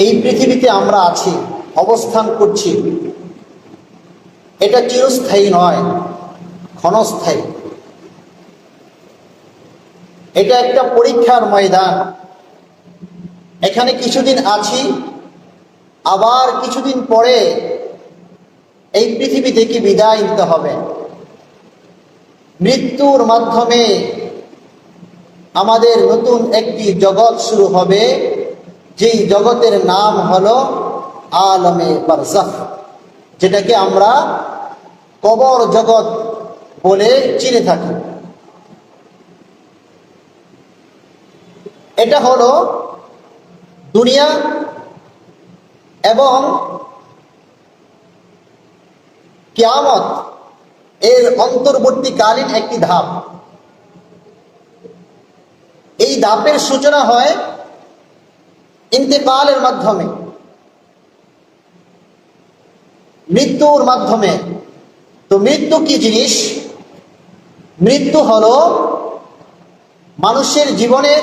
এই পৃথিবীতে আমরা আছি, অবস্থান করছি। এটা চিরস্থায়ী নয়, ক্ষণস্থায়ী। এটা একটা পরীক্ষার ময়দান। এখানে কিছুদিন আছি, আবার কিছুদিন পরে এই পৃথিবী থেকে বিদায় নিতে হবে। মৃত্যুর মাধ্যমে আমাদের নতুন একটি জগৎ শুরু হবে। যেই জগতের নাম হলো আলমে বারজাখ যেটাকে আমরা কবর জগৎ বলে চিনে থাকি। এটা হলো দুনিয়া এবং কিয়ামত এর অন্তর্বর্তীকালীন একটি ধাপ। এই ধাপের সূচনা হয় ইন্তেকালের মাধ্যমে, মৃত্যুর মাধ্যমে। তো মৃত্যু কি জিনিস? মৃত্যু হল মানুষের জীবনের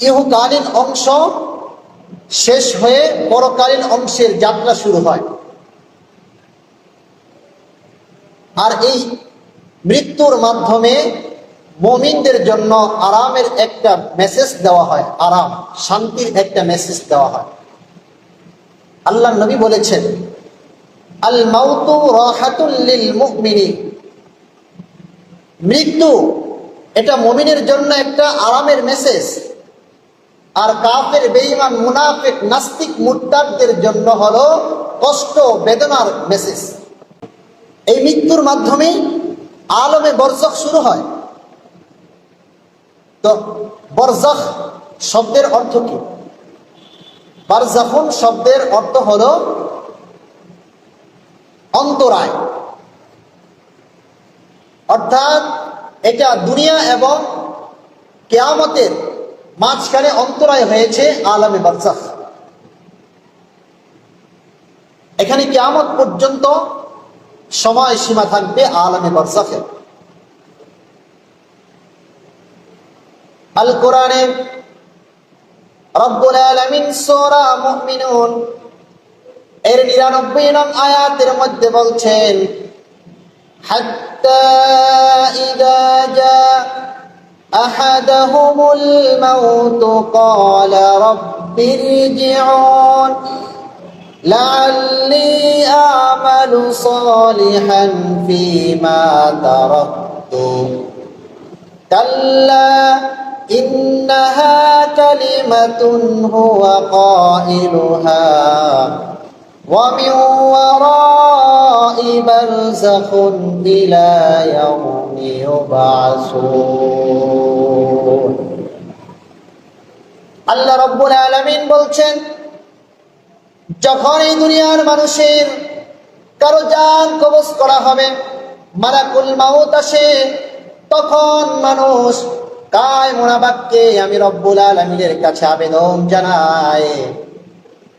ইহকালীন অংশ শেষ হয়ে পরকালীন অংশের যাত্রা শুরু হয়। আর এই মৃত্যুর মাধ্যমে মমিনদের জন্য আরামের একটা মেসেজ দেওয়া হয়, আরাম, শান্তির একটা মেসেজ দেওয়া হয়। আল্লাহ নবী বলেছেন, আল মাউতু রাহাতুল্লিল মুমিনি। মৃত্যু, এটা মমিনের জন্য একটা আরামের মেসেজ আর কাফের, বেঈমান, মুনাফিক, নাস্তিক, মুরতাদদের জন্য হলো কষ্ট, বেদনার মেসেজ এই মৃত্যুর মাধ্যমে আলমে বর্ষক শুরু হয়। তো বরজখ শব্দের অর্থ কি? বারজাখুন শব্দের অর্থ হলো অন্তরায়। অর্থাৎ এটা দুনিয়া এবং কেয়ামতের মাঝখানে অন্তরায় হয়েছে আলমে বারজাখ এখানে কেয়ামত পর্যন্ত সময় সীমা থাকবে আলমে বরজাখের আল কোরআনে, রব্বুল আলামিন সূরা মুমিনুন এর 99 নং আয়াতের মধ্যে বলছেন, হাত্তা ইদা জা আহাদাহুমুল মাউত, ক্বালা রাব্বি ইরজিউন লাআল্লি আমালু সালিহান ফীমা তারাকতু, কাল্লা إنها كلمة هو قائلها ومن وراء برزخ إلى يوم يبعثون আল্লাহ রব্বুল আলামিন বলছেন যখন এই দুনিয়ার মানুষের কারো জান কবজ করা হবে মালাকুল মাউত আসে তখন মানুষ কায় মোনাবাক্যে আমি রব্বুল আলমিনের কাছে আবেদন জানাই।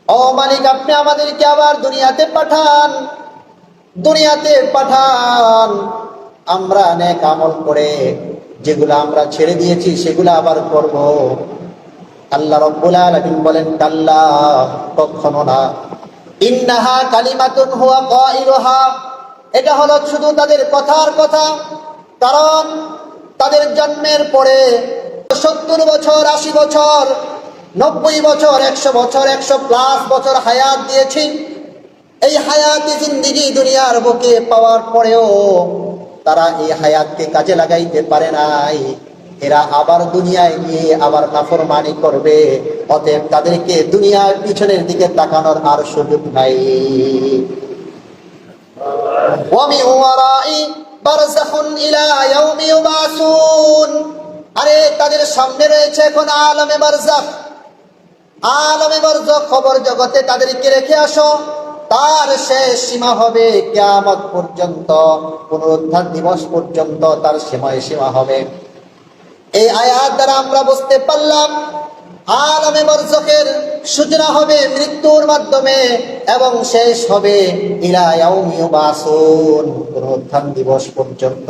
ও মালিক, আপনি আমাদেরকে আবার দুনিয়াতে পাঠান। দুনিয়াতে পাঠান। আমরা অনেক আমল করে যেগুলো আমরা ছেড়ে দিয়েছি, সেগুলো আবার করব। আল্লাহ রব্বুল আলামিন বলেন, কাল্লা, কখনো না। ইন্নাহা কালিমাতুন হুয়া এটা হলো শুধু তাদের কথার কথা, কারণ তাদের জন্মের পরে সত্তর বছর, আশি বছর, নব্বই বছর, একশো বছর, একশো প্লাস বছর হায়াত দিয়েছি। এই হায়াতি জিন্দিগি দুনিয়ার বুকে পাওয়ার পরেও তারা এই হায়াতকে কাজে লাগাইতে পারে নাই। এরা আবার দুনিয়ায় গিয়ে আবার নাফরমানি করবে। অতএব তাদেরকে দুনিয়ার পিছনের দিকে তাকানোর আর সুযোগ নাই। আরে, তাদের সামনে রয়েছে এখন আলমে বারজাখ আলমে বারজাখ খবর জগতে তাদেরকে রেখে আসো। তার শেষ সীমা হবে কেমন পর্যন্ত, পুনরুদ্ধার দিবস পর্যন্ত তার সীমায় সীমা হবে। এই আয়াত দ্বারা আমরা বুঝতে পারলাম আলমে বরজকের সূচনা হবে মৃত্যুর মাধ্যমে এবং শেষ হবে ইলা ইয়াউমি পুনরুত্থান দিবস পর্যন্ত।